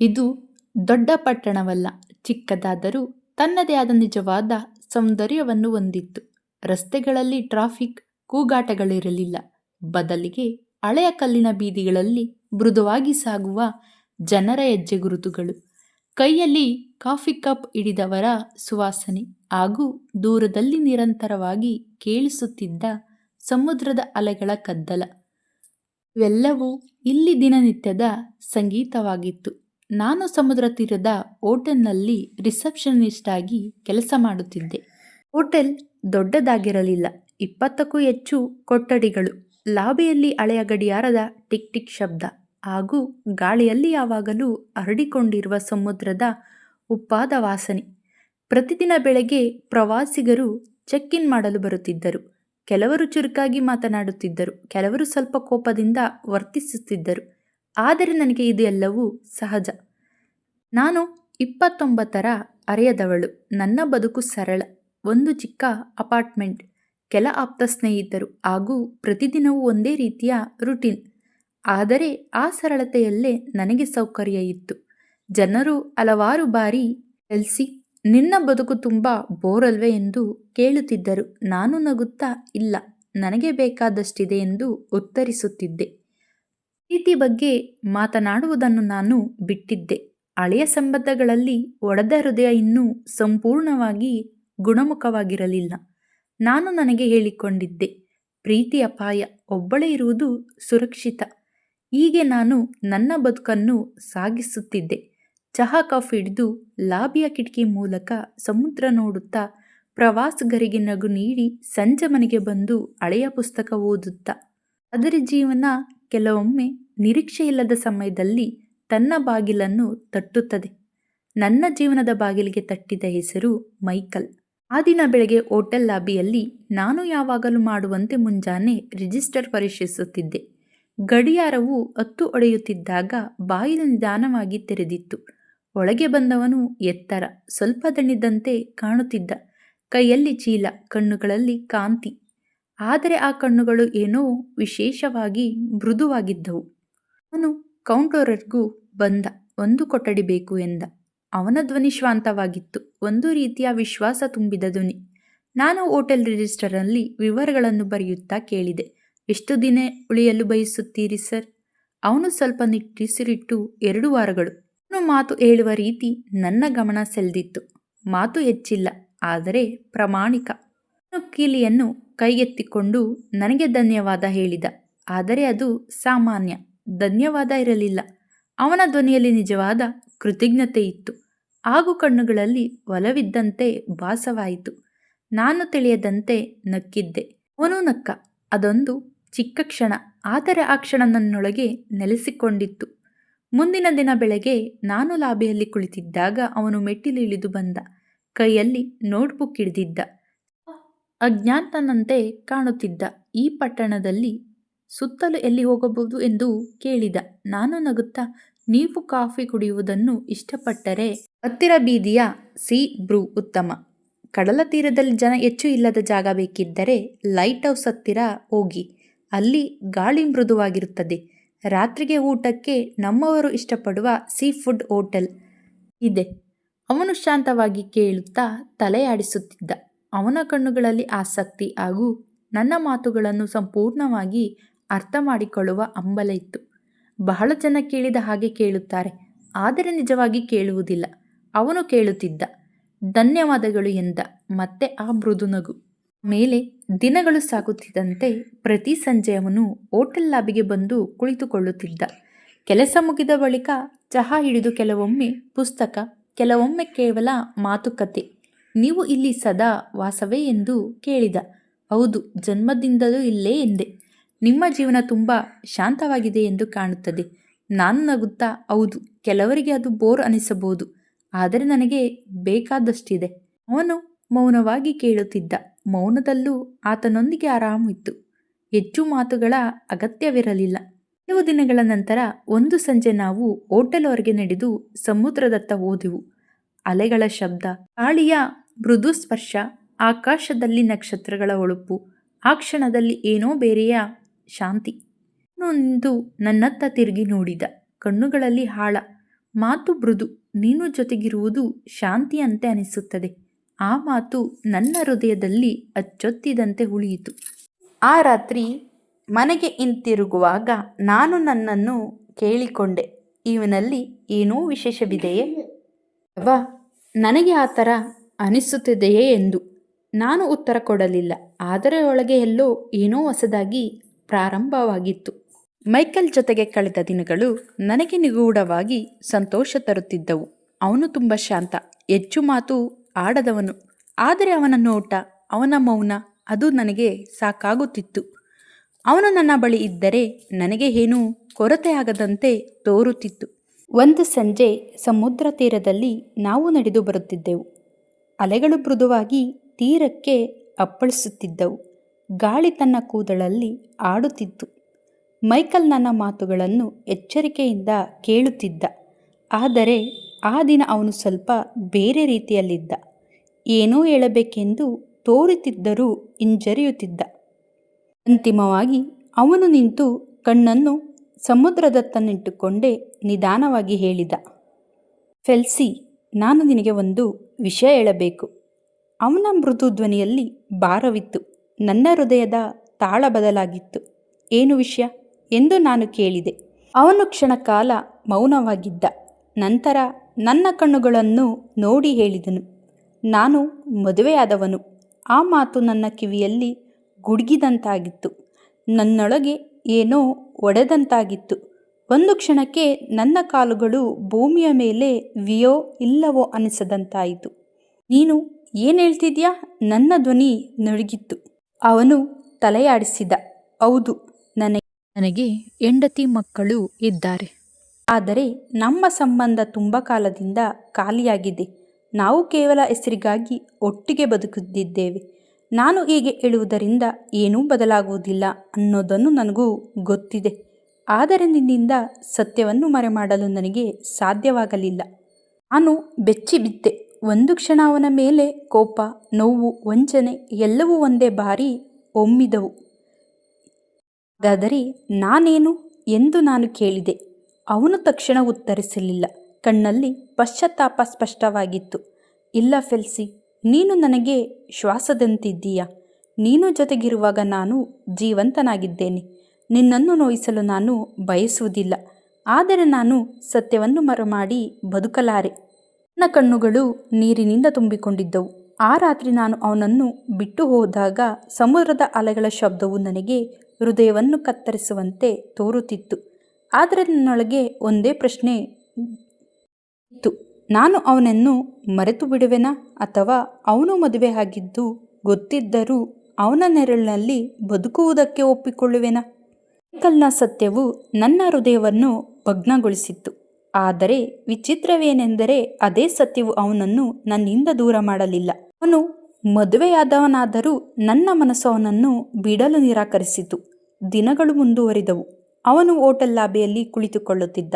ಇದು ದೊಡ್ಡ ಪಟ್ಟಣವಲ್ಲ, ಚಿಕ್ಕದಾದರೂ ತನ್ನದೇ ಆದ ನಿಜವಾದ ಸೌಂದರ್ಯವನ್ನು ಹೊಂದಿತ್ತು. ರಸ್ತೆಗಳಲ್ಲಿ ಟ್ರಾಫಿಕ್ ಕೂಗಾಟಗಳಿರಲಿಲ್ಲ. ಬದಲಿಗೆ ಹಳೆಯ ಕಲ್ಲಿನ ಬೀದಿಗಳಲ್ಲಿ ಮೃದುವಾಗಿ ಸಾಗುವ ಜನರ ಹೆಜ್ಜೆಗುರುತುಗಳು. ಕೈಯಲ್ಲಿ ಕಾಫಿ ಕಪ್ ಹಿಡಿದವರ ಸುವಾಸನೆ ಹಾಗೂ ದೂರದಲ್ಲಿ ನಿರಂತರವಾಗಿ ಕೇಳಿಸುತ್ತಿದ್ದ ಸಮುದ್ರದ ಅಲೆಗಳ ಕದ್ದಲ. ಇವೆಲ್ಲವೂ ಇಲ್ಲಿ ದಿನನಿತ್ಯದ ಸಂಗೀತವಾಗಿತ್ತು. ನಾನು ಸಮುದ್ರ ತೀರದ ಹೋಟೆಲ್ನಲ್ಲಿ ರಿಸೆಪ್ಷನಿಸ್ಟ್ ಆಗಿ ಕೆಲಸ ಮಾಡುತ್ತಿದ್ದೆ. ಹೋಟೆಲ್ ದೊಡ್ಡದಾಗಿರಲಿಲ್ಲ. ಇಪ್ಪತ್ತಕ್ಕೂ ಹೆಚ್ಚು ಕೊಠಡಿಗಳು, ಲಾಬಿಯಲ್ಲಿ ಹಳೆಯ ಗಡಿಯಾರದ ಟಿಕ್ ಟಿಕ್ ಶಬ್ದ ಹಾಗೂ ಗಾಳಿಯಲ್ಲಿ ಯಾವಾಗಲೂ ಹರಡಿಕೊಂಡಿರುವ ಸಮುದ್ರದ ಉಪ್ಪಾದ ವಾಸನೆ. ಪ್ರತಿದಿನ ಬೆಳಗ್ಗೆ ಪ್ರವಾಸಿಗರು ಚೆಕ್ ಇನ್ ಮಾಡಲು ಬರುತ್ತಿದ್ದರು. ಕೆಲವರು ಚುರುಕಾಗಿ ಮಾತನಾಡುತ್ತಿದ್ದರು. ಕೆಲವರು ಸ್ವಲ್ಪ ಕೋಪದಿಂದ ವರ್ತಿಸುತ್ತಿದ್ದರು. ಆದರೆ ನನಗೆ ಇದು ಎಲ್ಲವೂ ಸಹಜ. ನಾನು ಇಪ್ಪತ್ತೊಂಬತ್ತರ ಅರೆಯದವಳು. ನನ್ನ ಬದುಕು ಸರಳ. ಒಂದು ಚಿಕ್ಕ ಅಪಾರ್ಟ್ಮೆಂಟ್. ಕೆಲ ಆಪ್ತ ಸ್ನೇಹಿತರು ಹಾಗೂ ಪ್ರತಿದಿನವೂ ಒಂದೇ ರೀತಿಯ ರುಟೀನ್. ಆದರೆ ಆ ಸರಳತೆಯಲ್ಲೇ ನನಗೆ ಸೌಕರ್ಯ ಇತ್ತು. ಜನರು ಹಲವಾರು ಬಾರಿ ಎಲ್ಸಿ, ನಿನ್ನ ಬದುಕು ತುಂಬ ಬೋರಲ್ವೇ ಎಂದು ಕೇಳುತ್ತಿದ್ದರು. ನಾನು ನಗುತ್ತಾ, ಇಲ್ಲ, ನನಗೆ ಬೇಕಾದಷ್ಟಿದೆ ಎಂದು ಉತ್ತರಿಸುತ್ತಿದ್ದೆ. ಪ್ರೀತಿ ಬಗ್ಗೆ ಮಾತನಾಡುವುದನ್ನು ನಾನು ಬಿಟ್ಟಿದ್ದೆ. ಹಳೆಯ ಸಂಬಂಧಗಳಲ್ಲಿ ಒಡೆದ ಹೃದಯ ಇನ್ನೂ ಸಂಪೂರ್ಣವಾಗಿ ಗುಣಮುಖವಾಗಿರಲಿಲ್ಲ. ನಾನು ನನಗೆ ಹೇಳಿಕೊಂಡಿದ್ದೆ, ಪ್ರೀತಿ ಅಪಾಯ, ಒಬ್ಬಳೇ ಇರುವುದು ಸುರಕ್ಷಿತ. ಹೀಗೆ ನಾನು ನನ್ನ ಬದುಕನ್ನು ಸಾಗಿಸುತ್ತಿದ್ದೆ. ಚಹಾ, ಕಾಫಿ ಹಿಡಿದು ಲಾಬಿಯ ಕಿಟಕಿ ಮೂಲಕ ಸಮುದ್ರ ನೋಡುತ್ತಾ ಪ್ರವಾಸಿಗರಿಗೆ ನಗು ನೀಡಿ ಸಂಜೆ ಮನೆಗೆ ಬಂದು ಹಳೆಯ ಪುಸ್ತಕ ಓದುತ್ತಾ. ಅದರ ಜೀವನ ಕೆಲವೊಮ್ಮೆ ನಿರೀಕ್ಷೆಯಿಲ್ಲದ ಸಮಯದಲ್ಲಿ ತನ್ನ ಬಾಗಿಲನ್ನು ತಟ್ಟುತ್ತದೆ. ನನ್ನ ಜೀವನದ ಬಾಗಿಲಿಗೆ ತಟ್ಟಿದ ಹೆಸರು ಮೈಕಲ್. ಆ ದಿನ ಬೆಳಗ್ಗೆ ಹೋಟೆಲ್ ಲಾಬಿಯಲ್ಲಿ ನಾನು ಯಾವಾಗಲೂ ಮಾಡುವಂತೆ ಮುಂಜಾನೆ ರಿಜಿಸ್ಟರ್ ಪರೀಕ್ಷಿಸುತ್ತಿದ್ದೆ. ಗಡಿಯಾರವು ಹತ್ತು ಒಡೆಯುತ್ತಿದ್ದಾಗ ಬಾಗಿಲು ನಿಧಾನವಾಗಿ ತೆರೆದಿತ್ತು. ಒಳಗೆ ಬಂದವನು ಎತ್ತರ, ಸ್ವಲ್ಪ ದಣಿದಂತೆ ಕಾಣುತ್ತಿದ್ದ. ಕೈಯಲ್ಲಿ ಚೀಲ, ಕಣ್ಣುಗಳಲ್ಲಿ ಕಾಂತಿ. ಆದರೆ ಆ ಕಣ್ಣುಗಳು ಏನೋ ವಿಶೇಷವಾಗಿ ಮೃದುವಾಗಿದ್ದವು. ಅವನು ಕೌಂಟರ್ವರೆಗೂ ಬಂದ ಒಂದು ಕೊಠಡಿ ಬೇಕು ಎಂದ. ಅವನ ಧ್ವನಿ ಶ್ವಾಂತವಾಗಿತ್ತು ಒಂದು ರೀತಿಯ ವಿಶ್ವಾಸ ತುಂಬಿದ ಧ್ವನಿ. ನಾನು ಹೋಟೆಲ್ ರಿಜಿಸ್ಟರಲ್ಲಿ ವಿವರಗಳನ್ನು ಬರೆಯುತ್ತಾ ಕೇಳಿದೆ. ಎಷ್ಟು ದಿನ ಉಳಿಯಲು ಬಯಸುತ್ತೀರಿ ಸರ್? ಅವನು ಸ್ವಲ್ಪ ನಿಟ್ಟಿಸಿರಿಟ್ಟು, ಎರಡು ವಾರಗಳು. ಅವನು ಮಾತು ಹೇಳುವ ರೀತಿ ನನ್ನ ಗಮನ ಸೆಳೆದಿತ್ತು. ಮಾತು ಹೆಚ್ಚಿಲ್ಲ, ಆದರೆ ಪ್ರಾಮಾಣಿಕ. ಕೀಲಿಯನ್ನು ಕೈಗೆತ್ತಿಕೊಂಡು ನನಗೆ ಧನ್ಯವಾದ ಹೇಳಿದ. ಆದರೆ ಅದು ಸಾಮಾನ್ಯ. ಧನ್ಯವಾದ ಇರಲಿಲ್ಲ. ಅವನ ಧ್ವನಿಯಲ್ಲಿ ನಿಜವಾದ ಕೃತಜ್ಞತೆ ಇತ್ತು. ಆಗು ಕಣ್ಣುಗಳಲ್ಲಿ ಒಲವಿದ್ದಂತೆ ಭಾಸವಾಯಿತು. ನಾನು ತಿಳಿಯದಂತೆ ನಕ್ಕಿದ್ದೆ. ಅವನು ನಕ್ಕ. ಅದೊಂದು ಚಿಕ್ಕ ಕ್ಷಣ. ಆದರೆ ಆ ಕ್ಷಣ ನನ್ನೊಳಗೆ ನೆಲೆಸಿಕೊಂಡಿತ್ತು. ಮುಂದಿನ ದಿನ ಬೆಳಗ್ಗೆ ನಾನು ಲಾಬಿಯಲ್ಲಿ ಕುಳಿತಿದ್ದಾಗ ಅವನು ಮೆಟ್ಟಿಲು ಇಳಿದು ಬಂದ. ಕೈಯಲ್ಲಿ ನೋಟ್ಬುಕ್ ಹಿಡಿದಿದ್ದ. ಅಜ್ಞಾತನಂತೆ ಕಾಣುತ್ತಿದ್ದ. ಈ ಪಟ್ಟಣದಲ್ಲಿ ಸುತ್ತಲೂ ಎಲ್ಲಿ ಹೋಗಬಹುದು ಎಂದು ಕೇಳಿದ. ನಾನು ನಗುತ್ತಾ, ನೀವು ಕಾಫಿ ಕುಡಿಯುವುದನ್ನು ಇಷ್ಟಪಟ್ಟರೆ? ಹತ್ತಿರ ಬೀದಿಯ ಸಿ. ಬ್ರೂ ಉತ್ತಮ. ಕಡಲ ತೀರದಲ್ಲಿ ಜನ ಹೆಚ್ಚು ಇಲ್ಲದ ಜಾಗ ಬೇಕಿದ್ದರೆ ಲೈಟ್ ಹೌಸ್ ಹತ್ತಿರ ಹೋಗಿ. ಅಲ್ಲಿ ಗಾಳಿ ಮೃದುವಾಗಿರುತ್ತದೆ. ರಾತ್ರಿಗೆ ಊಟಕ್ಕೆ ನಮ್ಮವರು ಇಷ್ಟಪಡುವ ಸೀ ಫುಡ್ ಹೋಟೆಲ್ ಇದೆ. ಅವನು ಶಾಂತವಾಗಿ ಕೇಳುತ್ತಾ ತಲೆಯಾಡಿಸುತ್ತಿದ್ದ ಅವನ ಕಣ್ಣುಗಳಲ್ಲಿ ಆಸಕ್ತಿ ಹಾಗೂ ನನ್ನ ಮಾತುಗಳನ್ನು ಸಂಪೂರ್ಣವಾಗಿ ಅರ್ಥ ಮಾಡಿಕೊಳ್ಳುವ ಅಂಬಲ ಇತ್ತು. ಬಹಳ ಜನ ಕೇಳಿದ ಹಾಗೆ ಕೇಳುತ್ತಾರೆ. ಆದರೆ ನಿಜವಾಗಿ ಕೇಳುವುದಿಲ್ಲ. ಅವನು ಕೇಳುತ್ತಿದ್ದ. ಧನ್ಯವಾದಗಳು ಎಂದ. ಮತ್ತೆ ಆ ಮೃದು ನಗು. ಮೇಲೆ ದಿನಗಳು ಸಾಗುತ್ತಿದ್ದಂತೆ ಪ್ರತಿ ಸಂಜೆ ಅವನು ಹೋಟೆಲ್ ಲಾಬಿಗೆ ಬಂದು ಕುಳಿತುಕೊಳ್ಳುತ್ತಿದ್ದ. ಕೆಲಸ ಮುಗಿದ ಬಳಿಕ ಚಹಾ ಹಿಡಿದು ಕೆಲವೊಮ್ಮೆ ಪುಸ್ತಕ, ಕೆಲವೊಮ್ಮೆ ಕೇವಲ ಮಾತುಕತೆ. ನೀವು ಇಲ್ಲಿ ಸದಾ ವಾಸವೇ ಎಂದು ಕೇಳಿದ. ಹೌದು, ಜನ್ಮದಿಂದಲೂ ಇಲ್ಲೇ ಎಂದೆ. ನಿಮ್ಮ ಜೀವನ ತುಂಬ ಶಾಂತವಾಗಿದೆ ಎಂದು ಕಾಣುತ್ತದೆ. ನಾನು ನಗುತ್ತಾ, ಹೌದು, ಕೆಲವರಿಗೆ ಅದು ಬೋರ್ ಅನಿಸಬಹುದು, ಆದರೆ ನನಗೆ ಬೇಕಾದಷ್ಟಿದೆ. ಅವನು ಮೌನವಾಗಿ ಕೇಳುತ್ತಿದ್ದ. ಮೌನದಲ್ಲೂ ಆತನೊಂದಿಗೆ ಆರಾಮಿತ್ತು ಹೆಚ್ಚು ಮಾತುಗಳ ಅಗತ್ಯವಿರಲಿಲ್ಲ. ಕೆಲವು ದಿನಗಳ ನಂತರ ಒಂದು ಸಂಜೆ ನಾವು ಹೋಟೆಲ್ ಹೊರಗೆ ನಡೆದು ಸಮುದ್ರದತ್ತ ಹೋದೆವು. ಅಲೆಗಳ ಶಬ್ದ, ಗಾಳಿಯ ಮೃದು ಸ್ಪರ್ಶ, ಆಕಾಶದಲ್ಲಿ ನಕ್ಷತ್ರಗಳ ಹೊಳಪು ಆ ಕ್ಷಣದಲ್ಲಿ ಏನೋ ಬೇರೆಯ ಶಾಂತಿ. ನೊಂದು ನನ್ನತ್ತ ತಿರುಗಿ ನೋಡಿದ. ಕಣ್ಣುಗಳಲ್ಲಿ ಹಾಳ. ಮಾತು ಮೃದು. ನೀನು ಜೊತೆಗಿರುವುದು ಶಾಂತಿಯಂತೆ ಅನಿಸುತ್ತದೆ. ಆ ಮಾತು ನನ್ನ ಹೃದಯದಲ್ಲಿ ಅಚ್ಚೊತ್ತಿದಂತೆ ಉಳಿಯಿತು. ಆ ರಾತ್ರಿ ಮನೆಗೆ ಹಿಂತಿರುಗುವಾಗ ನಾನು ನನ್ನನ್ನು ಕೇಳಿಕೊಂಡೆ. ಇವನಲ್ಲಿ ಏನೂ ವಿಶೇಷವಿದೆಯೇ? ಅಥವಾ ನನಗೆ ಆ ಥರ ಅನಿಸುತ್ತಿದೆಯೇ ಎಂದು. ನಾನು ಉತ್ತರ ಕೊಡಲಿಲ್ಲ. ಆದರೆ ಒಳಗೆ ಎಲ್ಲೋ ಏನೋ ಹೊಸದಾಗಿ ಪ್ರಾರಂಭವಾಗಿತ್ತು. ಮೈಕಲ್ ಜೊತೆಗೆ ಕಳೆದ ದಿನಗಳು ನನಗೆ ನಿಗೂಢವಾಗಿ ಸಂತೋಷ ತರುತ್ತಿದ್ದವು. ಅವನು ತುಂಬ ಶಾಂತ, ಹೆಚ್ಚು ಮಾತು ಆಡದವನು. ಆದರೆ ಅವನ ನೋಟ, ಅವನ ಮೌನ, ಅದು ನನಗೆ ಸಾಕಾಗುತ್ತಿತ್ತು. ಅವನು ನನ್ನ ಬಳಿ ಇದ್ದರೆ ನನಗೆ ಏನೂ ಕೊರತೆಯಾಗದಂತೆ ತೋರುತ್ತಿತ್ತು. ಒಂದು ಸಂಜೆ ಸಮುದ್ರ ತೀರದಲ್ಲಿ ನಾವು ನಡೆದು ಬರುತ್ತಿದ್ದೆವು. ಅಲೆಗಳು ಮೃದುವಾಗಿ ತೀರಕ್ಕೆ ಅಪ್ಪಳಿಸುತ್ತಿದ್ದವು. ಗಾಳಿ ತನ್ನ ಕೂದಲಲ್ಲಿ ಆಡುತ್ತಿತ್ತು. ಮೈಕಲ್ ನನ್ನ ಮಾತುಗಳನ್ನು ಎಚ್ಚರಿಕೆಯಿಂದ ಕೇಳುತ್ತಿದ್ದ. ಆದರೆ ಆ ದಿನ ಅವನು ಸ್ವಲ್ಪ ಬೇರೆ ರೀತಿಯಲ್ಲಿದ್ದ. ಏನೋ ಹೇಳಬೇಕೆಂದು ತೋರುತ್ತಿದ್ದರೂ ಹಿಂಜರಿಯುತ್ತಿದ್ದ. ಅಂತಿಮವಾಗಿ ಅವನು ನಿಂತು ಕಣ್ಣನ್ನು ಸಮುದ್ರದತ್ತ ನಿಟ್ಟುಕೊಂಡೇ ನಿಧಾನವಾಗಿ ಹೇಳಿದ. ಫೆಲ್ಸಿ, ನಾನು ನಿನಗೆ ಒಂದು ವಿಷಯ ಹೇಳಬೇಕು. ಅವನ ಮೃದು ಧ್ವನಿಯಲ್ಲಿ ಭಾರವಿತ್ತು. ನನ್ನ ಹೃದಯದ ತಾಳ ಬದಲಾಗಿತ್ತು. ಏನು ವಿಷಯ? ಎಂದು ನಾನು ಕೇಳಿದೆ. ಅವನು ಕ್ಷಣಕಾಲ ಮೌನವಾಗಿದ್ದ. ನಂತರ ನನ್ನ ಕಣ್ಣುಗಳನ್ನು ನೋಡಿ ಹೇಳಿದನು. ನಾನು ಮದುವೆಯಾದವನು. ಆ ಮಾತು ನನ್ನ ಕಿವಿಯಲ್ಲಿ ಗುಡುಗಿದಂತಾಗಿತ್ತು. ನನ್ನೊಳಗೆ ಏನೋ ಒಡೆದಂತಾಗಿತ್ತು. ಒಂದು ಕ್ಷಣಕ್ಕೆ ನನ್ನ ಕಾಲುಗಳು ಭೂಮಿಯ ಮೇಲೆ ವಿಯೋ ಇಲ್ಲವೋ ಅನಿಸದಂತಾಯಿತು. ನೀನು ಏನು ಹೇಳ್ತಿದ್ಯಾ? ನನ್ನ ಧ್ವನಿ ನಡುಗಿತ್ತು. ಅವನು ತಲೆಯಾಡಿಸಿದ, ಹೌದು, ನನಗೆ ನನಗೆ ಹೆಂಡತಿ ಮಕ್ಕಳು ಇದ್ದಾರೆ. ಆದರೆ ನಮ್ಮ ಸಂಬಂಧ ತುಂಬ ಕಾಲದಿಂದ ಖಾಲಿಯಾಗಿದೆ. ನಾವು ಕೇವಲ ಹೆಸರಿಗಾಗಿ ಒಟ್ಟಿಗೆ ಬದುಕುತ್ತಿದ್ದೇವೆ. ನಾನು ಹೀಗೆ ಹೇಳುವುದರಿಂದ ಏನೂ ಬದಲಾಗುವುದಿಲ್ಲ ಅನ್ನೋದನ್ನು ನನಗೂ ಗೊತ್ತಿದೆ. ಆದರೆ ನಿನ್ನಿಂದ ಸತ್ಯವನ್ನು ಮರೆಮಾಡಲು ನನಗೆ ಸಾಧ್ಯವಾಗಲಿಲ್ಲ. ನಾನು ಬೆಚ್ಚಿಬಿದ್ದೆ. ಒಂದು ಕ್ಷಣ ಅವನ ಮೇಲೆ ಕೋಪ, ನೋವು, ವಂಚನೆ ಎಲ್ಲವೂ ಒಂದೇ ಬಾರಿ ಒಮ್ಮಿದವು. ಹಾಗಾದರೆ ನಾನೇನು ಎಂದು ನಾನು ಕೇಳಿದೆ. ಅವನು ತಕ್ಷಣ ಉತ್ತರಿಸಲಿಲ್ಲ. ಕಣ್ಣಲ್ಲಿ ಪಶ್ಚಾತ್ತಾಪ ಸ್ಪಷ್ಟವಾಗಿತ್ತು. ಇಲ್ಲ ಫೆಲ್ಸಿ, ನೀನು ನನಗೆ ಶ್ವಾಸದಂತಿದ್ದೀಯ? ನೀನು ಜೊತೆಗಿರುವಾಗ ನಾನು ಜೀವಂತನಾಗಿದ್ದೇನೆ. ನಿನ್ನನ್ನು ನೋಯಿಸಲು ನಾನು ಬಯಸುವುದಿಲ್ಲ. ಆದರೆ ನಾನು ಸತ್ಯವನ್ನು ಮರೆಮಾಡಿ ಬದುಕಲಾರೆ. ನನ್ನ ಕಣ್ಣುಗಳು ನೀರಿನಿಂದ ತುಂಬಿಕೊಂಡಿದ್ದವು. ಆ ರಾತ್ರಿ ನಾನು ಅವನನ್ನು ಬಿಟ್ಟು ಹೋದಾಗ ಸಮುದ್ರದ ಅಲೆಗಳ ಶಬ್ದವು ನನಗೆ ಹೃದಯವನ್ನು ಕತ್ತರಿಸುವಂತೆ ತೋರುತ್ತಿತ್ತು. ಆದರೆ ನನ್ನೊಳಗೆ ಒಂದೇ ಪ್ರಶ್ನೆ ಇತ್ತು. ನಾನು ಅವನನ್ನು ಮರೆತು ಬಿಡುವೆನಾ ಅಥವಾ ಅವನು ಮದುವೆ ಆಗಿದ್ದು ಗೊತ್ತಿದ್ದರೂ ಅವನ ನೆರಳಿನಲ್ಲಿ ಬದುಕುವುದಕ್ಕೆ ಒಪ್ಪಿಕೊಳ್ಳುವೆನಾ? ಕಲ್ನ ಸತ್ಯವು ನನ್ನ ಹೃದಯವನ್ನು ಭಗ್ನಗೊಳಿಸಿತ್ತು. ಆದರೆ ವಿಚಿತ್ರವೇನೆಂದರೆ ಅದೇ ಸತ್ಯವು ಅವನನ್ನು ನನ್ನಿಂದ ದೂರ ಮಾಡಲಿಲ್ಲ. ಅವನು ಮದುವೆಯಾದವನಾದರೂ ನನ್ನ ಮನಸ್ಸು ಅವನನ್ನು ಬಿಡಲು ನಿರಾಕರಿಸಿತು. ದಿನಗಳು ಮುಂದುವರಿದವು. ಅವನು ಹೋಟೆಲ್ ಲಾಬಿಯಲ್ಲಿ ಕುಳಿತುಕೊಳ್ಳುತ್ತಿದ್ದ.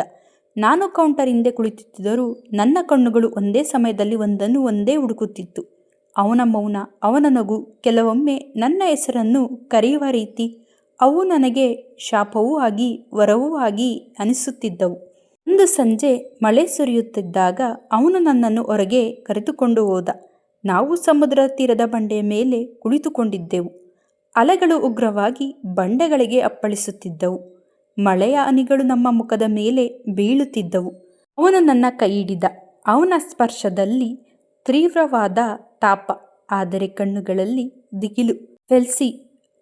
ನಾನು ಕೌಂಟರ್ ಹಿಂದೆ ಕುಳಿತುತ್ತಿದ್ದರೂ ನನ್ನ ಕಣ್ಣುಗಳು ಒಂದೇ ಸಮಯದಲ್ಲಿ ಒಂದನ್ನು ಒಂದೇ ಹುಡುಕುತ್ತಿತ್ತು. ಅವನ ಮೌನ, ಅವನ ನಗು, ಕೆಲವೊಮ್ಮೆ ನನ್ನ ಹೆಸರನ್ನು ಕರೆಯುವ ರೀತಿ ಅವು ನನಗೆ ಶಾಪವೂ ಆಗಿ, ವರವೂ ಆಗಿ ಅನಿಸುತ್ತಿದ್ದವು. ಒಂದು ಸಂಜೆ ಮಳೆ ಸುರಿಯುತ್ತಿದ್ದಾಗ ಅವನು ನನ್ನನ್ನು ಹೊರಗೆ ಕರೆದುಕೊಂಡು ಹೋದ. ನಾವು ಸಮುದ್ರ ತೀರದ ಬಂಡೆಯ ಮೇಲೆ ಕುಳಿತುಕೊಂಡಿದ್ದೆವು. ಅಲೆಗಳು ಉಗ್ರವಾಗಿ ಬಂಡೆಗಳಿಗೆ ಅಪ್ಪಳಿಸುತ್ತಿದ್ದವು. ಮಳೆಯ ಅನಿಗಳು ನಮ್ಮ ಮುಖದ ಮೇಲೆ ಬೀಳುತ್ತಿದ್ದವು. ಅವನು ನನ್ನ ಕೈ ಹಿಡಿದ ಅವನ ಸ್ಪರ್ಶದಲ್ಲಿ ತೀವ್ರವಾದ ತಾಪ, ಆದರೆ ಕಣ್ಣುಗಳಲ್ಲಿ ದಿಗಿಲು. ಫೆಲ್ಸಿ,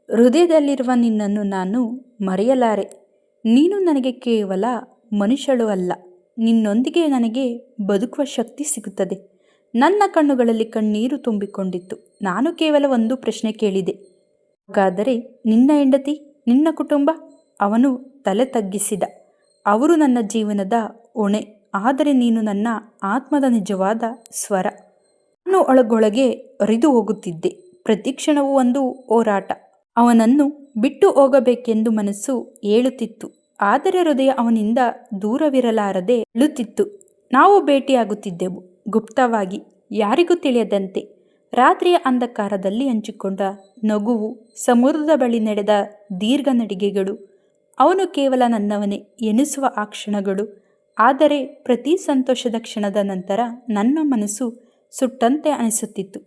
ಹೃದಯದಲ್ಲಿರುವ ನಿನ್ನನ್ನು ನಾನು ಮರೆಯಲಾರೆ. ನೀನು ನನಗೆ ಕೇವಲ ಮನುಷ್ಯಳು ಅಲ್ಲ. ನಿನ್ನೊಂದಿಗೆ ನನಗೆ ಬದುಕುವ ಶಕ್ತಿ ಸಿಗುತ್ತದೆ. ನನ್ನ ಕಣ್ಣುಗಳಲ್ಲಿ ಕಣ್ಣೀರು ತುಂಬಿಕೊಂಡಿತ್ತು. ನಾನು ಕೇವಲ ಒಂದು ಪ್ರಶ್ನೆ ಕೇಳಿದೆ. ಹಾಗಾದರೆ ನಿನ್ನ ಹೆಂಡತಿ, ನಿನ್ನ ಕುಟುಂಬ? ಅವನು ತಲೆ ತಗ್ಗಿಸಿದ. ಅವರು ನನ್ನ ಜೀವನದ ಹೊಣೆ. ಆದರೆ ನೀನು ನನ್ನ ಆತ್ಮದ ನಿಜವಾದ ಸ್ವರ. ನಾನು ಒಳಗೊಳಗೆ ಹರಿದು ಹೋಗುತ್ತಿದ್ದೆ. ಪ್ರತಿ ಕ್ಷಣವೂ ಒಂದು ಹೋರಾಟ. ಅವನನ್ನು ಬಿಟ್ಟು ಹೋಗಬೇಕೆಂದು ಮನಸ್ಸು ಹೇಳುತ್ತಿತ್ತು ಆದರೆ ಹೃದಯ ಅವನಿಂದ ದೂರವಿರಲಾರದೆ ಅಳುತ್ತಿತ್ತು ನಾವು ಭೇಟಿಯಾಗುತ್ತಿದ್ದೆವು. ಗುಪ್ತವಾಗಿ ಯಾರಿಗೂ ತಿಳಿಯದಂತೆ ರಾತ್ರಿಯ ಅಂಧಕಾರದಲ್ಲಿ ಹಂಚಿಕೊಂಡ ನಗುವು, ಸಮುದ್ರದ ಬಳಿ ನಡೆದ ದೀರ್ಘ ನಡಿಗೆಗಳು, ಅವನು ಕೇವಲ ನನ್ನವನೇ ಎನಿಸುವ ಆ ಕ್ಷಣಗಳು, ಆದರೆ ಪ್ರತಿ ಸಂತೋಷದ ಕ್ಷಣದ ನಂತರ ನನ್ನ ಮನಸ್ಸು ಸುಟ್ಟಂತೆ ಅನಿಸುತ್ತಿತ್ತು.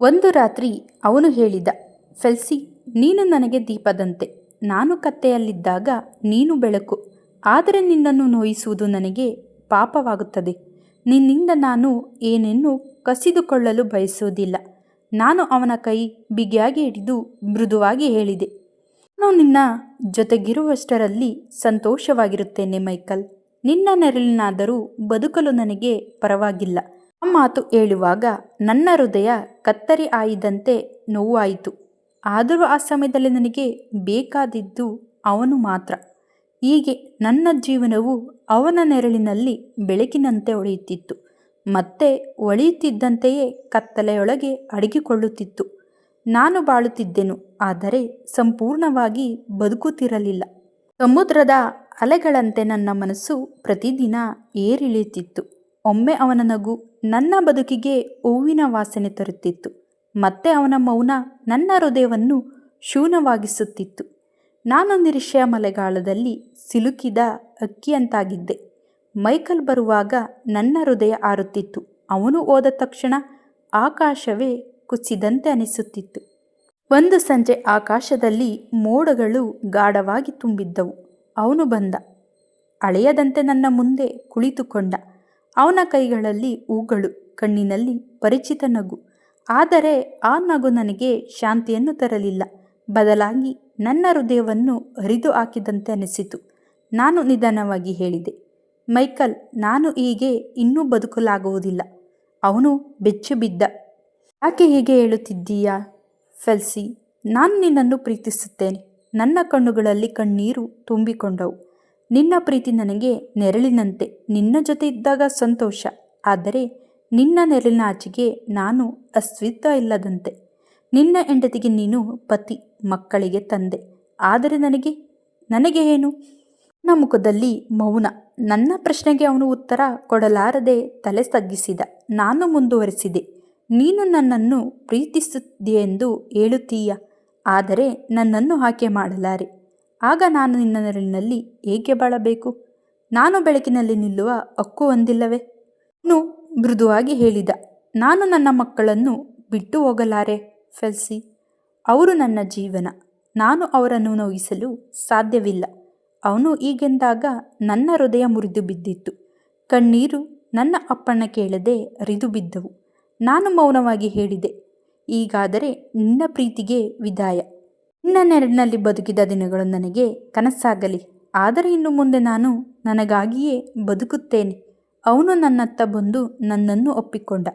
ಒಂದು ರಾತ್ರಿ ಅವನು ಹೇಳಿದ, ಫೆಲ್ಸಿ, ನೀನು ನನಗೆ ದೀಪದಂತೆ. ನಾನು ಕತ್ತೆಯಲ್ಲಿದ್ದಾಗ ನೀನು ಬೆಳಕು. ಆದರೆ ನಿನ್ನನ್ನು ನೋಯಿಸುವುದು ನನಗೆ ಪಾಪವಾಗುತ್ತದೆ. ನಿನ್ನಿಂದ ನಾನು ಏನೇನು ಕಸಿದುಕೊಳ್ಳಲು ಬಯಸುವುದಿಲ್ಲ. ನಾನು ಅವನ ಕೈ ಬಿಗಿಯಾಗಿ ಹಿಡಿದು ಮೃದುವಾಗಿ ಹೇಳಿದೆ. ನಾನು ನಿನ್ನ ಜೊತೆಗಿರುವಷ್ಟರಲ್ಲಿ ಸಂತೋಷವಾಗಿರುತ್ತೇನೆ, ಮೈಕಲ್. ನಿನ್ನ ನೆರಳಿನಾದರೂ ಬದುಕಲು ನನಗೆ ಪರವಾಗಿಲ್ಲ. ಆ ಮಾತು ಹೇಳುವಾಗ ನನ್ನ ಹೃದಯ ಕತ್ತರಿ ಆಯಿದಂತೆ ನೋವಾಯಿತು. ಆದರೂ ಆ ಸಮಯದಲ್ಲಿ ನನಗೆ ಬೇಕಾದಿದ್ದು ಅವನು ಮಾತ್ರ. ಹೀಗೆ ನನ್ನ ಜೀವನವು ಅವನ ನೆರಳಿನಲ್ಲಿ ಬೆಳಕಿನಂತೆ ಒಳೆಯುತ್ತಿತ್ತು. ಮತ್ತೆ ಒಳೆಯುತ್ತಿದ್ದಂತೆಯೇ ಕತ್ತಲೆಯೊಳಗೆ ಅಡಗಿಕೊಳ್ಳುತ್ತಿತ್ತು. ನಾನು ಬಾಳುತ್ತಿದ್ದೆನು, ಆದರೆ ಸಂಪೂರ್ಣವಾಗಿ ಬದುಕುತ್ತಿರಲಿಲ್ಲ. ಸಮುದ್ರದ ಅಲೆಗಳಂತೆ ನನ್ನ ಮನಸ್ಸು ಪ್ರತಿದಿನ ಏರಿಳಿಯುತ್ತಿತ್ತು. ಒಮ್ಮೆ ಅವನ ನಗು ನನ್ನ ಬದುಕಿಗೆ ಹೂವಿನ ವಾಸನೆ ತರುತ್ತಿತ್ತು. ಮತ್ತೆ ಅವನ ಮೌನ ನನ್ನ ಹೃದಯವನ್ನು ಶೂನವಾಗಿಸುತ್ತಿತ್ತು. ನಾನು ನಿರೀಕ್ಷೆಯ ಮಳೆಗಾಲದಲ್ಲಿ ಸಿಲುಕಿದ ಅಕ್ಕಿಯಂತಾಗಿದ್ದೆ ಮೈಕಲ್ ಬರುವಾಗ ನನ್ನ ಹೃದಯ ಆರುತ್ತಿತ್ತು. ಅವನು ಹೋದ ತಕ್ಷಣ ಆಕಾಶವೇ ಕುಸಿದಂತೆ ಅನಿಸುತ್ತಿತ್ತು. ಒಂದು ಸಂಜೆ ಆಕಾಶದಲ್ಲಿ ಮೋಡಗಳು ಗಾಢವಾಗಿ ತುಂಬಿದ್ದವು. ಅವನು ಬಂದ. ಅಳೆಯದಂತೆ ನನ್ನ ಮುಂದೆ ಕುಳಿತುಕೊಂಡ. ಅವನ ಕೈಗಳಲ್ಲಿ ಹೂಗಳು, ಕಣ್ಣಿನಲ್ಲಿ ಪರಿಚಿತ ನಗು. ಆದರೆ ಆ ನಗು ನನಗೆ ಶಾಂತಿಯನ್ನು ತರಲಿಲ್ಲ. ಬದಲಾಗಿ ನನ್ನ ಹೃದಯವನ್ನು ಹರಿದು ಹಾಕಿದಂತೆ ಅನಿಸಿತು. ನಾನು ನಿಧಾನವಾಗಿ ಹೇಳಿದೆ, ಮೈಕಲ್, ನಾನು ಹೀಗೆ ಇನ್ನೂ ಬದುಕಲಾಗುವುದಿಲ್ಲ. ಅವನು ಬೆಚ್ಚು ಬಿದ್ದ. ಯಾಕೆ ಹೀಗೆ ಹೇಳುತ್ತಿದ್ದೀಯಾ? ಫೆಲ್ಸಿ, ನಾನು ನಿನ್ನನ್ನು ಪ್ರೀತಿಸುತ್ತೇನೆ. ನನ್ನ ಕಣ್ಣುಗಳಲ್ಲಿ ಕಣ್ಣೀರು ತುಂಬಿಕೊಂಡವು. ನಿನ್ನ ಪ್ರೀತಿ ನನಗೆ ನೆರಳಿನಂತೆ. ನಿನ್ನ ಜೊತೆ ಇದ್ದಾಗ ಸಂತೋಷ. ಆದರೆ ನಿನ್ನ ನೆರಳಿನಾಚೆಗೆ ನಾನು ಅಸ್ತಿತ್ವ ಇಲ್ಲದಂತೆ. ನಿನ್ನ ಹೆಂಡತಿಗೆ ನೀನು ಪತಿ, ಮಕ್ಕಳಿಗೆ ತಂದೆ. ಆದರೆ ನನಗೆ ನನಗೆ ಏನು? ನನ್ನ ಮುಖದಲ್ಲಿ ಮೌನ. ನನ್ನ ಪ್ರಶ್ನೆಗೆ ಅವನು ಉತ್ತರ ಕೊಡಲಾರದೆ ತಲೆ ತಗ್ಗಿಸಿದ. ನಾನು ಮುಂದುವರೆಸಿದೆ. ನೀನು ನನ್ನನ್ನು ಪ್ರೀತಿಸುತ್ತೀಯೆಂದು ಹೇಳುತ್ತೀಯ? ಆದರೆ ನನ್ನನ್ನು ಆಕೆ ಮಾಡಲಾರೆ. ಆಗ ನಾನು ನಿನ್ನ ನೆರಳಿನಲ್ಲಿ ಏಕೆ ಬಾಳಬೇಕು? ನಾನು ಬೆಳಕಿನಲ್ಲಿ ನಿಲ್ಲುವ ಹಕ್ಕು ಹೊಂದಿಲ್ಲವೇ? ಅವನು ಮೃದುವಾಗಿ ಹೇಳಿದ, ನಾನು ನನ್ನ ಮಕ್ಕಳನ್ನು ಬಿಟ್ಟು ಹೋಗಲಾರೆ, ಫೆಲ್ಸಿ. ಅವರು ನನ್ನ ಜೀವನ. ನಾನು ಅವರನ್ನು ನೋಯಿಸಲು ಸಾಧ್ಯವಿಲ್ಲ. ಅವನು ಹೀಗೆಂದಾಗ ನನ್ನ ಹೃದಯ ಮುರಿದು ಬಿದ್ದಿತ್ತು. ಕಣ್ಣೀರು ನನ್ನ ಅಪ್ಪಣ್ಣ ಕೇಳದೆ ಹರಿದು ಬಿದ್ದವು. ನಾನು ಮೌನವಾಗಿ ಹೇಳಿದೆ, ಈಗಾದರೆ ನಿನ್ನ ಪ್ರೀತಿಗೆ ವಿದಾಯ. ನಿನ್ನ ನೆರಳಿನಲ್ಲಿ ಬದುಕಿದ ದಿನಗಳು ನನಗೆ ಕನಸಾಗಲಿ. ಆದರೆ ಇನ್ನು ಮುಂದೆ ನಾನು ನನಗಾಗಿಯೇ ಬದುಕುತ್ತೇನೆ. ಅವನು ನನ್ನತ್ತ ಬಂದು ನನ್ನನ್ನು ಒಪ್ಪಿಕೊಂಡ.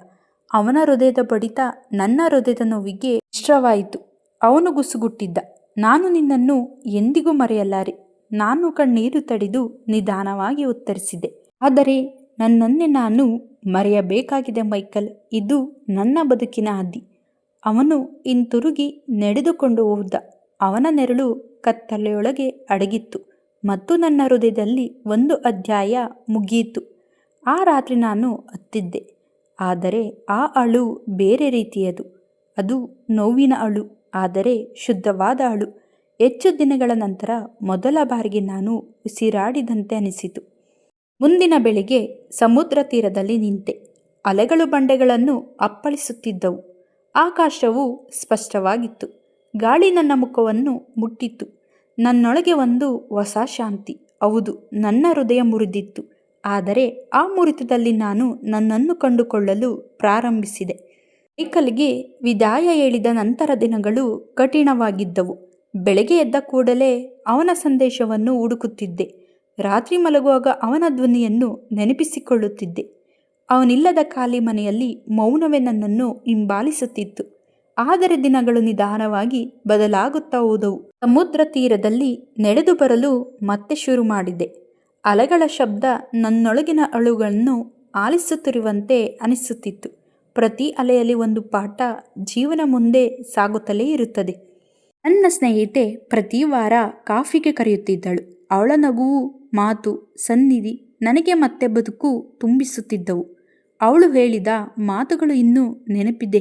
ಅವನ ಹೃದಯದ ಬಡಿತ ನನ್ನ ಹೃದಯದ ನೋವಿಗೆ ಇಷ್ಟವಾಯಿತು ಅವನು ಗುಸುಗುಟ್ಟಿದ್ದ. ನಾನು ನಿನ್ನನ್ನು ಎಂದಿಗೂ ಮರೆಯಲಾರೆ. ನಾನು ಕಣ್ಣೀರು ತಡೆದು ನಿಧಾನವಾಗಿ ಉತ್ತರಿಸಿದೆ ಆದರೆ ನನ್ನನ್ನೇ ನಾನು ಮರೆಯಬೇಕಾಗಿದೆ ಮೈಕಲ್. ಇದು ನನ್ನ ಬದುಕಿನ ಹಾದಿ ಅವನು ಹಿಂತಿರುಗಿ ನಡೆದುಕೊಂಡು ಹೋದ. ಅವನ ನೆರಳು ಕತ್ತಲೆಯೊಳಗೆ ಅಡಗಿತ್ತು. ಮತ್ತು ನನ್ನ ಹೃದಯದಲ್ಲಿ ಒಂದು ಅಧ್ಯಾಯ ಮುಗಿಯಿತು. ಆ ರಾತ್ರಿ ನಾನು ಅತ್ತಿದ್ದೆ. ಆದರೆ ಆ ಅಳು ಬೇರೆ ರೀತಿಯದು. ಅದು ನೋವಿನ ಅಳು, ಆದರೆ ಶುದ್ಧವಾದ ಅಳು. ಹೆಚ್ಚು ದಿನಗಳ ನಂತರ ಮೊದಲ ಬಾರಿಗೆ ನಾನು ಉಸಿರಾಡಿದಂತೆ ಅನಿಸಿತು. ಮುಂದಿನ ಬೆಳಿಗ್ಗೆ ಸಮುದ್ರ ತೀರದಲ್ಲಿ ನಿಂತೆ. ಅಲೆಗಳು ಬಂಡೆಗಳನ್ನು ಅಪ್ಪಳಿಸುತ್ತಿದ್ದವು. ಆಕಾಶವು ಸ್ಪಷ್ಟವಾಗಿತ್ತು. ಗಾಳಿ ನನ್ನ ಮುಖವನ್ನು ಮುಟ್ಟಿತ್ತು. ನನ್ನೊಳಗೆ ಒಂದು ಹೊಸ ಶಾಂತಿ. ಹೌದು, ನನ್ನ ಹೃದಯ ಮುರಿದಿತ್ತು. ಆದರೆ ಆ ಮುರಿತದಲ್ಲಿ ನಾನು ನನ್ನನ್ನು ಕಂಡುಕೊಳ್ಳಲು ಪ್ರಾರಂಭಿಸಿದೆ. ಮೈಕಲ್ಗೆ ವಿದಾಯ ಹೇಳಿದ ನಂತರ ದಿನಗಳು ಕಠಿಣವಾಗಿದ್ದವು. ಬೆಳಗ್ಗೆ ಎದ್ದ ಕೂಡಲೇ ಅವನ ಸಂದೇಶವನ್ನು ಹುಡುಕುತ್ತಿದ್ದೆ. ರಾತ್ರಿ ಮಲಗುವಾಗ ಅವನ ಧ್ವನಿಯನ್ನು ನೆನಪಿಸಿಕೊಳ್ಳುತ್ತಿದ್ದೆ. ಅವನಿಲ್ಲದ ಖಾಲಿ ಮನೆಯಲ್ಲಿ ಮೌನವೇ ನನ್ನನ್ನು ಹಿಂಬಾಲಿಸುತ್ತಿತ್ತು. ಆದರೆ ದಿನಗಳು ನಿಧಾನವಾಗಿ ಬದಲಾಗುತ್ತಾ ಹೋದವು. ಸಮುದ್ರ ತೀರದಲ್ಲಿ ನಡೆದು ಬರಲು ಮತ್ತೆ ಶುರು ಮಾಡಿದೆ. ಅಲೆಗಳ ಶಬ್ದ ನನ್ನೊಳಗಿನ ಅಳುಗಳನ್ನು ಆಲಿಸುತ್ತಿರುವಂತೆ ಅನಿಸುತ್ತಿತ್ತು. ಪ್ರತಿ ಅಲೆಯಲ್ಲಿ ಒಂದು ಪಾಠ ಜೀವನ ಮುಂದೆ ಸಾಗುತ್ತಲೇ ಇರುತ್ತದೆ. ನನ್ನ ಸ್ನೇಹಿತೆ ಪ್ರತಿ ವಾರ ಕಾಫಿಗೆ ಕರೆಯುತ್ತಿದ್ದಳು. ಅವಳ ನಗುವು ಮಾತು, ಸನ್ನಿಧಿ ನನಗೆ ಮತ್ತೆ ಬದುಕು ತುಂಬಿಸುತ್ತಿದ್ದವು. ಅವಳು ಹೇಳಿದ ಮಾತುಗಳು ಇನ್ನೂ ನೆನಪಿದೆ.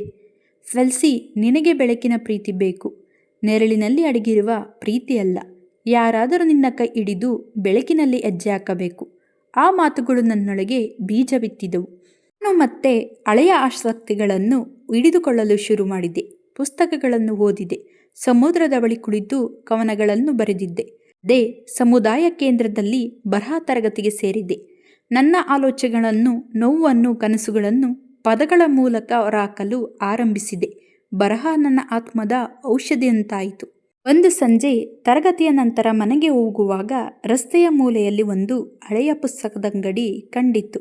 ಫೆಲ್ಸಿ, ನಿನಗೆ ಬೆಳಕಿನ ಪ್ರೀತಿ ಬೇಕು. ನೆರಳಿನಲ್ಲಿ ಅಡಗಿರುವ ಪ್ರೀತಿಯಲ್ಲ. ಯಾರಾದರೂ ನಿನ್ನ ಕೈ ಹಿಡಿದು ಬೆಳಕಿನಲ್ಲಿ ಹೆಜ್ಜೆ ಹಾಕಬೇಕು ಆ ಮಾತುಗಳು ನನ್ನೊಳಗೆ ಬೀಜ ಬಿತ್ತಿದವು. ನಾನು ಮತ್ತೆ ಹಳೆಯ ಆಸಕ್ತಿಗಳನ್ನು ಹಿಡಿದುಕೊಳ್ಳಲು ಶುರು ಮಾಡಿದೆ. ಪುಸ್ತಕಗಳನ್ನು ಓದಿದೆ. ಸಮುದ್ರದ ಬಳಿ ಕುಳಿತು ಕವನಗಳನ್ನು ಬರೆದಿದ್ದೆ. ದೇ ಸಮುದಾಯ ಕೇಂದ್ರದಲ್ಲಿ ಬರಹ ತರಗತಿಗೆ ಸೇರಿದೆ. ನನ್ನ ಆಲೋಚನೆಗಳನ್ನು, ನೋವನ್ನು, ಕನಸುಗಳನ್ನು ಪದಗಳ ಮೂಲಕ ಹೊರಹಾಕಲು ಆರಂಭಿಸಿದೆ. ಬರಹ ನನ್ನ ಆತ್ಮದ ಔಷಧಿಯಂತಾಯಿತು. ಒಂದು ಸಂಜೆ ತರಗತಿಯ ನಂತರ ಮನೆಗೆ ಹೋಗುವಾಗ ರಸ್ತೆಯ ಮೂಲೆಯಲ್ಲಿ ಒಂದು ಹಳೆಯ ಪುಸ್ತಕದ ಅಂಗಡಿ ಕಂಡಿತ್ತು.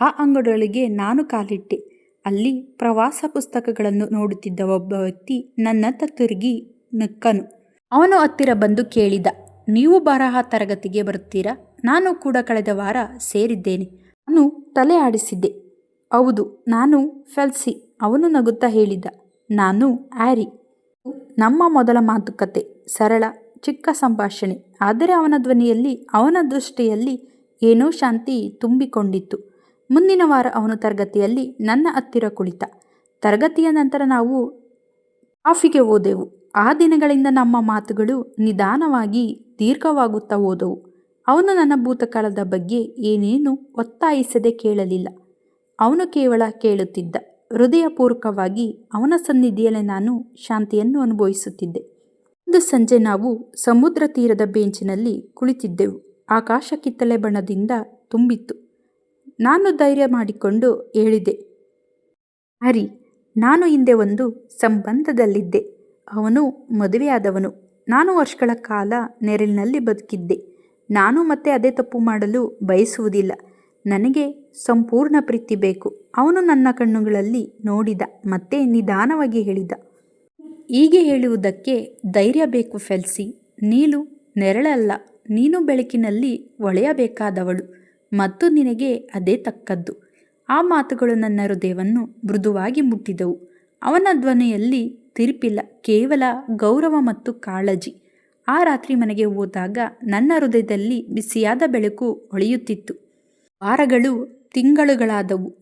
ಆ ಅಂಗಡಿಯೊಳಗೆ ನಾನು ಕಾಲಿಟ್ಟೆ. ಅಲ್ಲಿ ಪ್ರವಾಸ ಪುಸ್ತಕಗಳನ್ನು ನೋಡುತ್ತಿದ್ದ ಒಬ್ಬ ವ್ಯಕ್ತಿ ನನ್ನತ್ತ ತಿರುಗಿ ನಕ್ಕನು. ಅವನು ಹತ್ತಿರ ಬಂದು ಕೇಳಿದ, ನೀವು ಬರಹ ತರಗತಿಗೆ ಬರುತ್ತೀರಾ? ನಾನು ಕೂಡ ಕಳೆದ ವಾರ ಸೇರಿದ್ದೇನೆ. ನಾನು ತಲೆ ಆಡಿಸಿದ್ದೆ. ಹೌದು, ನಾನು ಫೆಲ್ಸಿ, ಅವನು ನಗುತ್ತಾ ಹೇಳಿದ. ನಾನು ಆ್ಯರಿ ನಮ್ಮ ಮೊದಲ ಮಾತುಕತೆ ಸರಳ, ಚಿಕ್ಕ ಸಂಭಾಷಣೆ. ಆದರೆ ಅವನ ಧ್ವನಿಯಲ್ಲಿ, ಅವನ ದೃಷ್ಟಿಯಲ್ಲಿ ಏನೋ ಶಾಂತಿ ತುಂಬಿಕೊಂಡಿತ್ತು. ಮುಂದಿನ ವಾರ ಅವನು ತರಗತಿಯಲ್ಲಿ ನನ್ನ ಹತ್ತಿರ ಕುಳಿತ. ತರಗತಿಯ ನಂತರ ನಾವು ಕಾಫಿಗೆ ಹೋದೆವು. ಆ ದಿನಗಳಿಂದ ನಮ್ಮ ಮಾತುಗಳು ನಿಧಾನವಾಗಿ ದೀರ್ಘವಾಗುತ್ತಾ ಹೋದವು. ಅವನು ನನ್ನ ಭೂತಕಾಲದ ಬಗ್ಗೆ ಏನೇನು ಒತ್ತಾಯಿಸದೆ ಕೇಳಲಿಲ್ಲ. ಅವನು ಕೇವಲ ಕೇಳುತ್ತಿದ್ದ. ಹೃದಯಪೂರ್ವಕವಾಗಿ ಅವನ ಸನ್ನಿಧಿಯಲ್ಲೇ ನಾನು ಶಾಂತಿಯನ್ನು ಅನುಭವಿಸುತ್ತಿದ್ದೆ. ಒಂದು ಸಂಜೆ ನಾವು ಸಮುದ್ರ ತೀರದ ಬೆಂಚಿನಲ್ಲಿ ಕುಳಿತಿದ್ದೆವು. ಆಕಾಶ ಕಿತ್ತಳೆ ಬಣ್ಣದಿಂದ ತುಂಬಿತ್ತು. ನಾನು ಧೈರ್ಯ ಮಾಡಿಕೊಂಡು ಹೇಳಿದೆ, ಹರಿ, ನಾನು ಹಿಂದೆ ಒಂದು ಸಂಬಂಧದಲ್ಲಿದ್ದೆ. ಅವನು ಮದುವೆಯಾದವನು. ನಾನು ವರ್ಷಗಳ ಕಾಲ ನೆರಳಿನಲ್ಲಿ ಬದುಕಿದ್ದೆ. ನಾನು ಮತ್ತೆ ಅದೇ ತಪ್ಪು ಮಾಡಲು ಬಯಸುವುದಿಲ್ಲ. ನನಗೆ ಸಂಪೂರ್ಣ ಪ್ರೀತಿ ಬೇಕು. ಅವನು ನನ್ನ ಕಣ್ಣುಗಳಲ್ಲಿ ನೋಡಿದ, ಮತ್ತೆ ನಿಧಾನವಾಗಿ ಹೇಳಿದ. ಹೀಗೆ ಹೇಳುವುದಕ್ಕೆ ಧೈರ್ಯ ಬೇಕು ಫೆಲ್ಸಿ. ನೀಲು ನೆರಳಲ್ಲ, ನೀನು ಬೆಳಕಿನಲ್ಲಿ ಒಳೆಯಬೇಕಾದವಳು, ಮತ್ತು ನಿನಗೆ ಅದೇ ತಕ್ಕದ್ದು. ಆ ಮಾತುಗಳು ನನ್ನ ಹೃದಯವನ್ನು ಮೃದುವಾಗಿ ಮುಟ್ಟಿದವು. ಅವನ ಧ್ವನಿಯಲ್ಲಿ ತಿರುಪಿಲ್ಲ, ಕೇವಲ ಗೌರವ ಮತ್ತು ಕಾಳಜಿ. ಆ ರಾತ್ರಿ ಮನೆಗೆ ಹೋದಾಗ ನನ್ನ ಹೃದಯದಲ್ಲಿ ಬಿಸಿಯಾದ ಬೆಳಕು ಹೊಳೆಯುತ್ತಿತ್ತು. ವಾರಗಳು, ತಿಂಗಳುಗಳಾದವು.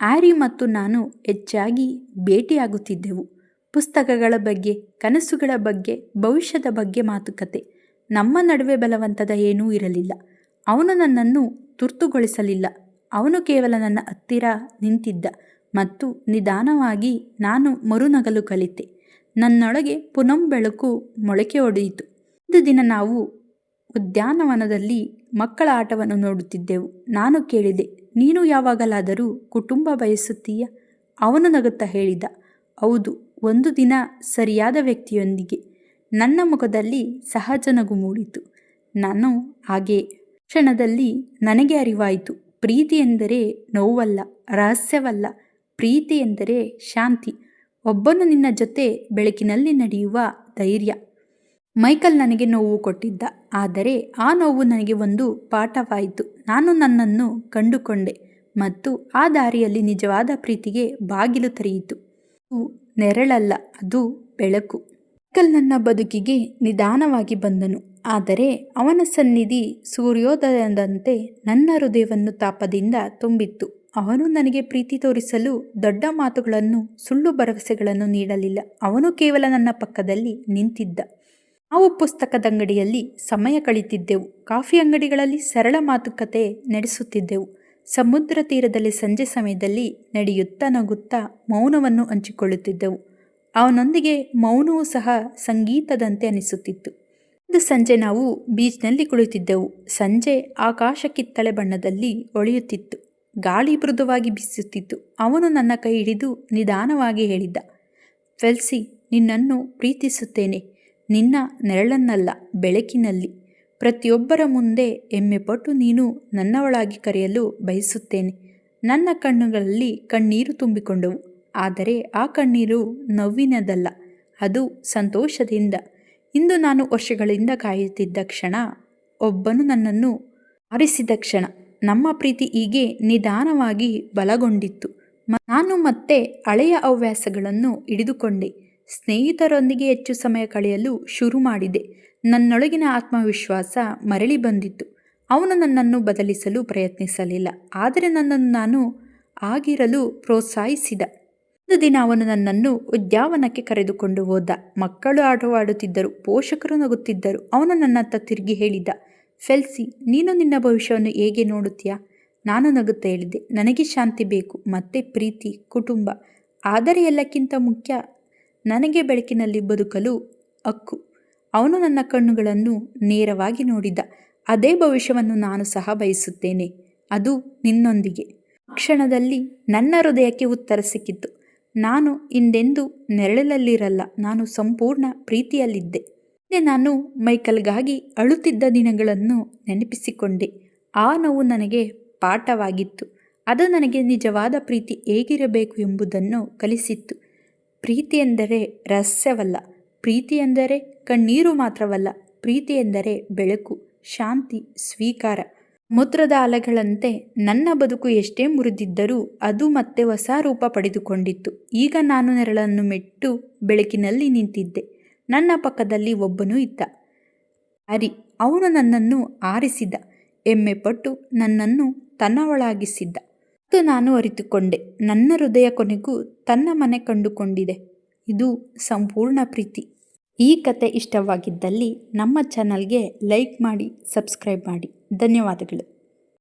ಆರಿ ಮತ್ತು ನಾನು ಹೆಚ್ಚಾಗಿ ಭೇಟಿಯಾಗುತ್ತಿದ್ದೆವು. ಪುಸ್ತಕಗಳ ಬಗ್ಗೆ, ಕನಸುಗಳ ಬಗ್ಗೆ, ಭವಿಷ್ಯದ ಬಗ್ಗೆ ಮಾತುಕತೆ. ನಮ್ಮ ನಡುವೆ ಬಲವಂತದ ಏನೂ ಇರಲಿಲ್ಲ. ಅವನು ನನ್ನನ್ನು ತುರ್ತುಗೊಳಿಸಲಿಲ್ಲ. ಅವನು ಕೇವಲ ನನ್ನ ಹತ್ತಿರ ನಿಂತಿದ್ದ ಮತ್ತು ನಿಧಾನವಾಗಿ ನಾನು ಮರುನಗಲು ಕಲಿತೆ. ನನ್ನೊಳಗೆ ಪುನಂ ಬೆಳಕು ಮೊಳಕೆ ಒಡೆಯಿತು. ಒಂದು ದಿನ ನಾವು ಉದ್ಯಾನವನದಲ್ಲಿ ಮಕ್ಕಳ ಆಟವನ್ನು ನೋಡುತ್ತಿದ್ದೆವು. ನಾನು ಕೇಳಿದೆ, ನೀನು ಯಾವಾಗಲಾದರೂ ಕುಟುಂಬ ಬಯಸುತ್ತೀಯ? ಅವನು ನಗುತ್ತಾ ಹೇಳಿದ, ಹೌದು, ಒಂದು ದಿನ ಸರಿಯಾದ ವ್ಯಕ್ತಿಯೊಂದಿಗೆ. ನನ್ನ ಮುಖದಲ್ಲಿ ಸಹಜ ನಗು ಮೂಡಿತು. ನಾನು ಹಾಗೆ ಕ್ಷಣದಲ್ಲಿ ನನಗೆ ಅರಿವಾಯಿತು. ಪ್ರೀತಿ ಎಂದರೆ ನೋವಲ್ಲ, ರಹಸ್ಯವಲ್ಲ. ಪ್ರೀತಿ ಎಂದರೆ ಶಾಂತಿ. ಒಬ್ಬನು ನಿನ್ನ ಜೊತೆ ಬೆಳಕಿನಲ್ಲಿ ನಡೆಯುವ ಧೈರ್ಯ. ಮೈಕಲ್ ನನಗೆ ನೋವು ಕೊಟ್ಟಿದ್ದ. ಆದರೆ ಆ ನೋವು ನನಗೆ ಒಂದು ಪಾಠವಾಯಿತು. ನಾನು ನನ್ನನ್ನು ಕಂಡುಕೊಂಡೆ ಮತ್ತು ಆ ದಾರಿಯಲ್ಲಿ ನಿಜವಾದ ಪ್ರೀತಿಗೆ ಬಾಗಿಲು ತೆರೆಯಿತು. ನೆರಳಲ್ಲ, ಅದು ಬೆಳಕು. ಮೈಕಲ್ ನನ್ನ ಬದುಕಿಗೆ ನಿಧಾನವಾಗಿ ಬಂದನು. ಆದರೆ ಅವನ ಸನ್ನಿಧಿ ಸೂರ್ಯೋದಯದಂತೆ ನನ್ನ ಹೃದಯವನ್ನು ತಾಪದಿಂದ ತುಂಬಿತ್ತು. ಅವನು ನನಗೆ ಪ್ರೀತಿ ತೋರಿಸಲು ದೊಡ್ಡ ಮಾತುಗಳನ್ನು, ಸುಳ್ಳು ಭರವಸೆಗಳನ್ನು ನೀಡಲಿಲ್ಲ. ಅವನು ಕೇವಲ ನನ್ನ ಪಕ್ಕದಲ್ಲಿ ನಿಂತಿದ್ದ. ನಾವು ಪುಸ್ತಕದ ಅಂಗಡಿಯಲ್ಲಿ ಸಮಯ ಕಳೀತಿದ್ದೆವು. ಕಾಫಿ ಅಂಗಡಿಗಳಲ್ಲಿ ಸರಳ ಮಾತುಕತೆ ನಡೆಸುತ್ತಿದ್ದೆವು. ಸಮುದ್ರ ತೀರದಲ್ಲಿ ಸಂಜೆ ಸಮಯದಲ್ಲಿ ನಡೆಯುತ್ತಾ ನಗುತ್ತಾ ಮೌನವನ್ನು ಹಂಚಿಕೊಳ್ಳುತ್ತಿದ್ದೆವು. ಅವನೊಂದಿಗೆ ಮೌನವೂ ಸಹ ಸಂಗೀತದಂತೆ ಅನಿಸುತ್ತಿತ್ತು. ಇಂದು ಸಂಜೆ ನಾವು ಬೀಚ್ನಲ್ಲಿ ಕುಳಿತಿದ್ದೆವು. ಸಂಜೆ ಆಕಾಶ ಕಿತ್ತಳೆ ಬಣ್ಣದಲ್ಲಿ ಒಳೆಯುತ್ತಿತ್ತು. ಗಾಳಿ ಮೃದುವಾಗಿ ಬೀಸುತ್ತಿತ್ತು. ಅವನು ನನ್ನ ಕೈ ಹಿಡಿದು ನಿಧಾನವಾಗಿ ಹೇಳಿದ್ದ, ಫೆಲ್ಸಿ, ನಿನ್ನನ್ನು ಪ್ರೀತಿಸುತ್ತೇನೆ. ನಿನ್ನ ನೆರಳನ್ನಲ್ಲ ಬೆಳಕಿನಲ್ಲಿ. ಪ್ರತಿಯೊಬ್ಬರ ಮುಂದೆ ಎಮ್ಮೆಪಟ್ಟು ನೀನು ನನ್ನವಳಾಗಿ ಕರೆಯಲು ಬಯಸುತ್ತೇನೆ. ನನ್ನ ಕಣ್ಣುಗಳಲ್ಲಿ ಕಣ್ಣೀರು ತುಂಬಿಕೊಂಡವು. ಆದರೆ ಆ ಕಣ್ಣೀರು ನೋವಿನದಲ್ಲ, ಅದು ಸಂತೋಷದಿಂದ. ಇಂದು ನಾನು ವರ್ಷಗಳಿಂದ ಕಾಯುತ್ತಿದ್ದ ಕ್ಷಣ, ಒಬ್ಬನು ನನ್ನನ್ನು ಆರಿಸಿದ ಕ್ಷಣ. ನಮ್ಮ ಪ್ರೀತಿ ಹೀಗೆ ನಿಧಾನವಾಗಿ ಬಲಗೊಂಡಿತ್ತು. ನಾನು ಮತ್ತೆ ಹಳೆಯ ಹವ್ಯಾಸಗಳನ್ನು ಹಿಡಿದುಕೊಂಡೆ. ಸ್ನೇಹಿತರೊಂದಿಗೆ ಹೆಚ್ಚು ಸಮಯ ಕಳೆಯಲು ಶುರು ಮಾಡಿದೆ. ನನ್ನೊಳಗಿನ ಆತ್ಮವಿಶ್ವಾಸ ಮರಳಿ ಬಂದಿತ್ತು. ಅವನು ನನ್ನನ್ನು ಬದಲಿಸಲು ಪ್ರಯತ್ನಿಸಲಿಲ್ಲ. ಆದರೆ ನನ್ನನ್ನು ನಾನು ಆಗಿರಲು ಪ್ರೋತ್ಸಾಹಿಸಿದ. ಒಂದು ದಿನ ಅವನು ನನ್ನನ್ನು ಉದ್ಯಾವನಕ್ಕೆ ಕರೆದುಕೊಂಡು ಹೋದ. ಮಕ್ಕಳು ಆಟವಾಡುತ್ತಿದ್ದರು, ಪೋಷಕರು ನಗುತ್ತಿದ್ದರು. ಅವನು ನನ್ನತ್ತ ತಿರುಗಿ ಹೇಳಿದ, ಫೆಲ್ಸಿ, ನೀನು ನಿನ್ನ ಭವಿಷ್ಯವನ್ನು ಹೇಗೆ ನೋಡುತ್ತೀಯಾ? ನಾನು ನಗುತ್ತಾ ಹೇಳಿದ್ದೆ, ನನಗೆ ಶಾಂತಿ ಬೇಕು, ಮತ್ತೆ ಪ್ರೀತಿ, ಕುಟುಂಬ. ಆದರೆ ಎಲ್ಲಕ್ಕಿಂತ ಮುಖ್ಯ ನನಗೆ ಬೆಳಕಿನಲ್ಲಿ ಬದುಕಲು ಹಕ್ಕು. ಅವನು ನನ್ನ ಕಣ್ಣುಗಳನ್ನು ನೇರವಾಗಿ ನೋಡಿದ. ಅದೇ ಭವಿಷ್ಯವನ್ನು ನಾನು ಸಹ ಬಯಸುತ್ತೇನೆ. ಅದು ನಿನ್ನೊಂದಿಗೆ. ಕ್ಷಣದಲ್ಲಿ ನನ್ನ ಹೃದಯಕ್ಕೆ ಉತ್ತರ ಸಿಕ್ಕಿತು. ನಾನು ಹಿಂದೆಂದೂ ನೆರಳಲ್ಲಿರಲ್ಲ. ನಾನು ಸಂಪೂರ್ಣ ಪ್ರೀತಿಯಲ್ಲಿದ್ದೆ. ಹಿಂದೆ ನಾನು ಮೈಕಲ್ಗಾಗಿ ಅಳುತ್ತಿದ್ದ ದಿನಗಳನ್ನು ನೆನಪಿಸಿಕೊಂಡೆ. ಆ ನೋವು ನನಗೆ ಪಾಠವಾಗಿತ್ತು. ಅದು ನನಗೆ ನಿಜವಾದ ಪ್ರೀತಿ ಹೇಗಿರಬೇಕು ಎಂಬುದನ್ನು ಕಲಿಸಿತ್ತು. ಪ್ರೀತಿ ಎಂದರೆ ರಹಸ್ಯವಲ್ಲ. ಪ್ರೀತಿ ಎಂದರೆ ಕಣ್ಣೀರು ಮಾತ್ರವಲ್ಲ. ಪ್ರೀತಿ ಎಂದರೆ ಬೆಳಕು, ಶಾಂತಿ, ಸ್ವೀಕಾರ. ಮೂತ್ರದ ಅಲೆಗಳಂತೆ ನನ್ನ ಬದುಕು ಎಷ್ಟೇ ಮುರಿದಿದ್ದರೂ ಅದು ಮತ್ತೆ ಹೊಸ ರೂಪ ಪಡೆದುಕೊಂಡಿತ್ತು. ಈಗ ನಾನು ನೆರಳನ್ನು ಮೆಟ್ಟು ಬೆಳಕಿನಲ್ಲಿ ನಿಂತಿದ್ದೆ. ನನ್ನ ಪಕ್ಕದಲ್ಲಿ ಒಬ್ಬನು ಇದ್ದ. ಅರಿ ಅವನು ನನ್ನನ್ನು ಆರಿಸಿದ. ಎಮ್ಮೆ ಪಟ್ಟು ನನ್ನನ್ನು ತನ್ನವಳಾಗಿಸಿದ್ದ. ಮತ್ತು ನಾನು ಅರಿತುಕೊಂಡೆ. ನನ್ನ ಹೃದಯ ಕೊನೆಗೂ ತನ್ನ ಮನೆ ಕಂಡುಕೊಂಡಿದೆ. ಇದು ಸಂಪೂರ್ಣ ಪ್ರೀತಿ. ಈ ಕತೆ ಇಷ್ಟವಾಗಿದ್ದಲ್ಲಿ ನಮ್ಮ ಚಾನಲ್ಗೆ ಲೈಕ್ ಮಾಡಿ, ಸಬ್ಸ್ಕ್ರೈಬ್ ಮಾಡಿ. ಧನ್ಯವಾದಗಳು.